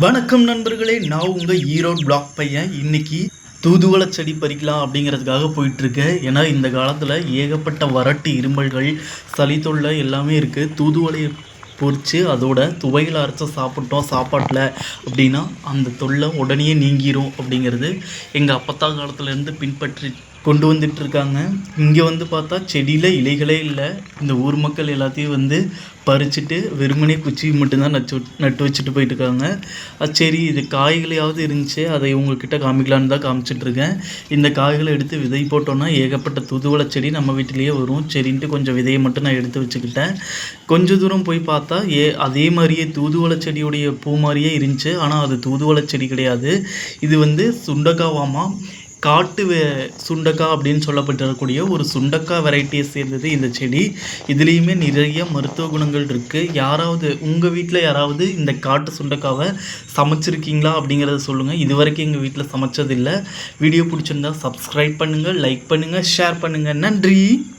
வணக்கம் நண்பர்களே நான் உங்கள் ஈரோடு பிளாக் பையன். இன்னைக்கு தூதுவளை செடி பறிக்கலாம் அப்படிங்கிறதுக்காக போயிட்டுருக்கேன் ஏன்னா இந்த காலத்தில் ஏகப்பட்ட வறட்டு இருமல்கள் சளி தொல்லை எல்லாமே இருக்குது தூதுவளை பொறித்து அதோட துவையில் அரைச்சி சாப்பிட்டோம் சாப்பாட்டில். அப்படின்னா அந்த தொல்லை உடனே நீங்கிரும் அப்படிங்கிறது எங்கள் அப்பத்தா காலத்துலேருந்து பின்பற்றி கொண்டு வந்துட்டு இருக்காங்க இங்கே வந்து பார்த்தா செடியில் இலைகளே இல்லை. இந்த ஊர் மக்கள் எல்லாத்தையும் வந்து பறிச்சுட்டு வெறுமனே குச்சி மட்டும்தான் நச்சு நட்டு வச்சுட்டு போயிட்டுருக்காங்க. அது சரி இது காய்களையாவது இருந்துச்சு. அதை உங்ககிட்ட காமிக்கலான்னு தான் காமிச்சிட்டு இருக்கேன் இந்த காய்களை எடுத்து விதை போட்டோன்னா ஏகப்பட்ட தூதுவளை செடி நம்ம வீட்டிலேயே வரும். சரின்ட்டு கொஞ்சம் விதையை மட்டும் நான் எடுத்து வச்சுக்கிட்டேன். கொஞ்ச தூரம் போய் பார்த்தா ஏ அதே மாதிரியே தூதுவளை செடியுடைய பூ மாதிரியே இருந்துச்சு. ஆனால் அது தூதுவளை செடி கிடையாது. இது வந்து சுண்டக்காவாமா? காட்டு வே- சுண்டக்காய் அப்படின்னு சொல்லப்பட்டிருக்கக்கூடிய ஒரு சுண்டக்காய் வெரைட்டியை சேர்ந்தது இந்த செடி. இதுலேயுமே நிறைய மருத்துவ குணங்கள் இருக்குது யாராவது உங்கள் வீட்டில் யாராவது இந்த காட்டு சுண்டக்காவை சமைச்சிருக்கீங்களா அப்படிங்கிறத சொல்லுங்கள் இது வரைக்கும் எங்கள் வீட்டில் சமைச்சதில்லை. வீடியோ பிடிச்சிருந்தா சப்ஸ்கிரைப் பண்ணுங்கள் லைக் பண்ணுங்கள் ஷேர் பண்ணுங்கள் நன்றி!